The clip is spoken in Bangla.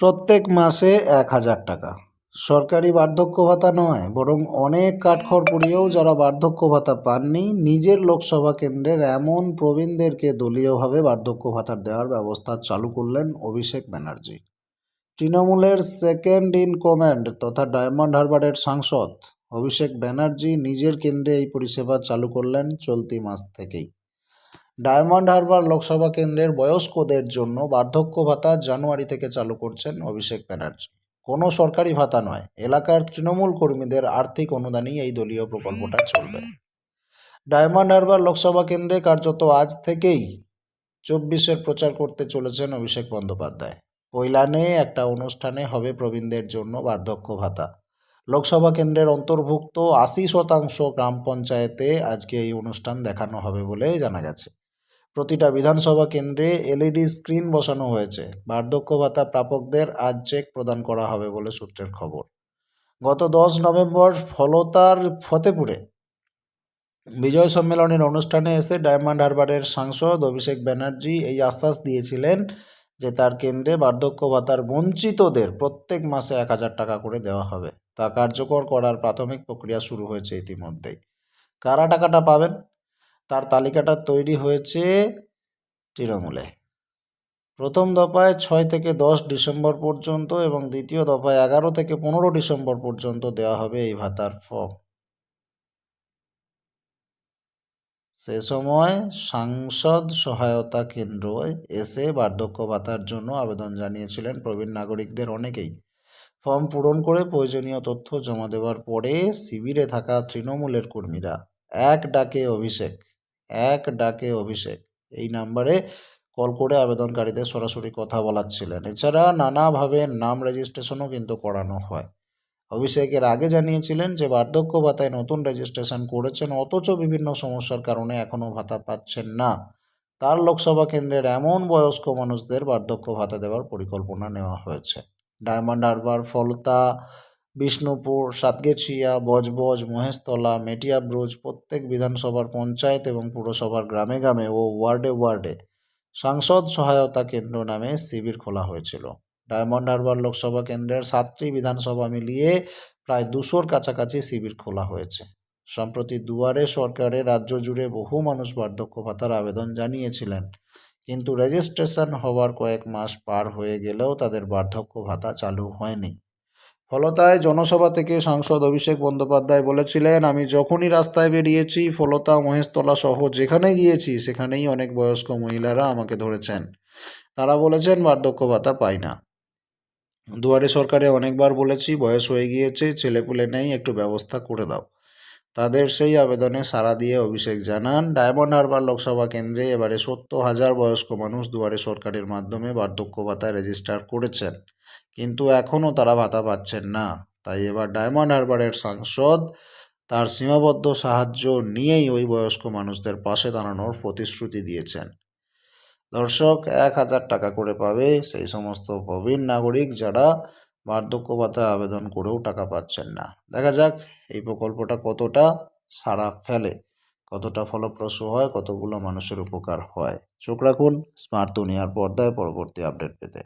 প্রত্যেক মাসে এক হাজার টাকা। সরকারি বার্ধক্য ভাতা নয়, বরং অনেক কাঠখড় পুড়িয়েও যারা বার্ধক্য ভাতা পাননি, নিজের লোকসভা কেন্দ্রের এমন প্রবীণদেরকে দলীয়ভাবে বার্ধক্য ভাতা দেওয়ার ব্যবস্থা চালু করলেন অভিষেক ব্যানার্জি। তৃণমূলের সেকেন্ড ইন কমান্ড তথা ডায়মন্ড হারবারের সাংসদ অভিষেক ব্যানার্জি নিজের কেন্দ্রে এই পরিষেবা চালু করলেন চলতি মাস থেকেই। ডায়মন্ড হারবার লোকসভা কেন্দ্রের বয়স্কদের জন্য বার্ধক্য ভাতা জানুয়ারি থেকে চালু করছেন অভিষেক ব্যানার্জি। কোনো সরকারি ভাতা নয়, এলাকার তৃণমূল কর্মীদের আর্থিক অনুদানেই এই দলীয় প্রকল্পটা চলবে। ডায়মন্ড হারবার লোকসভা কেন্দ্রে কার্যত আজ থেকেই চব্বিশের প্রচার করতে চলেছেন অভিষেক বন্দ্যোপাধ্যায়। কৈলানে একটা অনুষ্ঠানে হবে প্রবীণদের জন্য বার্ধক্য ভাতা। লোকসভা কেন্দ্রের অন্তর্ভুক্ত আশি শতাংশ গ্রাম পঞ্চায়েতে আজকে এই অনুষ্ঠান দেখানো হবে বলে জানা গেছে। প্রতিটা বিধানসভা কেন্দ্রে এলইডি স্ক্রিন বসানো হয়েছে। বার্ধক্য ভাতা প্রাপকদের আজ চেক প্রদান করা হবে বলে সূত্রের খবর। গত দশ নভেম্বর ফলতার ফতেপুরে বিজয় সম্মেলনের অনুষ্ঠানে এসে ডায়মন্ড হারবারের সাংসদ অভিষেক ব্যানার্জি এই আশ্বাস দিয়েছিলেন যে তার কেন্দ্রে বার্ধক্য ভাতার বঞ্চিতদের প্রত্যেক মাসে এক হাজার টাকা করে দেওয়া হবে। তা কার্যকর করার প্রাথমিক প্রক্রিয়া শুরু হয়েছে ইতিমধ্যেই। কারা টাকাটা পাবেন? তার তালিকাটা তৈরি হয়েছে তৃণমূলে। প্রথম দফায় ছয় থেকে দশ ডিসেম্বর পর্যন্ত এবং দ্বিতীয় দফায় এগারো থেকে পনেরো ডিসেম্বর পর্যন্ত দেওয়া হবে এই ভাতার ফর্ম। সে সময় সাংসদ সহায়তা কেন্দ্র এসে বার্ধক্য ভাতার জন্য আবেদন জানিয়েছিলেন প্রবীণ নাগরিকদের অনেকেই। ফর্ম পূরণ করে প্রয়োজনীয় তথ্য জমা দেওয়ার পরে শিবিরে থাকা তৃণমূলের কর্মীরা এক ডাকে অভিষেক এক ডাকে অভিষেক। এই নাম্বারে কল করে আবেদনকারীদের সরাসরি কথা বলাচ্ছিলেন। এছাড়া নানাভাবে নাম রেজিস্ট্রেশনও কিন্তু করানো হয়। অভিষেকের আগে জানিয়েছিলেন যে, বার্ধক্য ভাতায় নতুন রেজিস্ট্রেশন করেছেন, অথচ বিভিন্ন সমস্যার কারণে এখনও ভাতা পাচ্ছেন না। তার লোকসভা কেন্দ্রের এমন বয়স্ক মানুষদের বার্ধক্য ভাতা দেওয়ার পরিকল্পনা নেওয়া হয়েছে। ডায়মন্ড হারবার, ফলতা বিষ্ণুপুর, সাতগেছিয়া, বজবজ, মহেশতলা মেটিয়াব্রুজ প্রত্যেক বিধানসভার পঞ্চায়েত এবং পুরসভার গ্রামে গ্রামে ও ওয়ার্ডে ওয়ার্ডে সাংসদ সহায়তা কেন্দ্র নামে শিবির খোলা হয়েছিল। ডায়মন্ড হারবার লোকসভা কেন্দ্রের সাতটি বিধানসভা মিলিয়ে প্রায় দুশোর কাছাকাছি শিবির খোলা হয়েছে। সম্প্রতি দুয়ারে সরকারে রাজ্য জুড়ে বহু মানুষ বার্ধক্য ভাতার আবেদন জানিয়েছিলেন, কিন্তু রেজিস্ট্রেশন হওয়ার কয়েক মাস পার হয়ে গেলেও তাদের বার্ধক্য ভাতা চালু হয়নি। ফলতায় জনসভা থেকে সাংসদ অভিষেক বন্দ্যোপাধ্যায় বলেছিলেন, আমি যখনই রাস্তায় বেরিয়েছি, ফলতা, মহেশতলা সহ যেখানে গিয়েছি, সেখানেই অনেক বয়স্ক মহিলারা আমাকে ধরেছেন। তারা বলেছেন, বার্ধক্য ভাতা পাই না। দুয়ারে সরকারে অনেকবার বলেছি, বয়স হয়ে গিয়েছে, ছেলেপুলে নেই, একটু ব্যবস্থা করে দাও। তাদের সেই আবেদনে সাড়া দিয়ে অভিষেক জানান, ডায়মন্ড হারবার লোকসভা কেন্দ্রে এবারে সত্তর হাজার বয়স্ক মানুষ দুয়ারে সরকারের মাধ্যমে বার্ধক্য ভাতা রেজিস্টার করেছেন। কিন্তু এখনও তারা ভাতা পাচ্ছেন না। তাই এবার ডায়মন্ড হারবারের সাংসদ তার সীমাবদ্ধ সাহায্য নিয়েই ওই বয়স্ক মানুষদের পাশে দাঁড়ানোর প্রতিশ্রুতি দিয়েছেন। দর্শক, এক হাজার টাকা করে পাবে সেই সমস্ত প্রবীণ নাগরিক যারা বার্ধক্য ভাতা আবেদন করেও টাকা পাচ্ছেন না। দেখা যাক এই প্রকল্পটা কতটা সাড়া ফেলে? কতটা ফলপ্রসূ হয়? কতগুলো মানুষের উপকার হয়? চোখ রাখুন, স্মার্ট দুনিয়ার পর্দায় পরবর্তী আপডেট পেতে।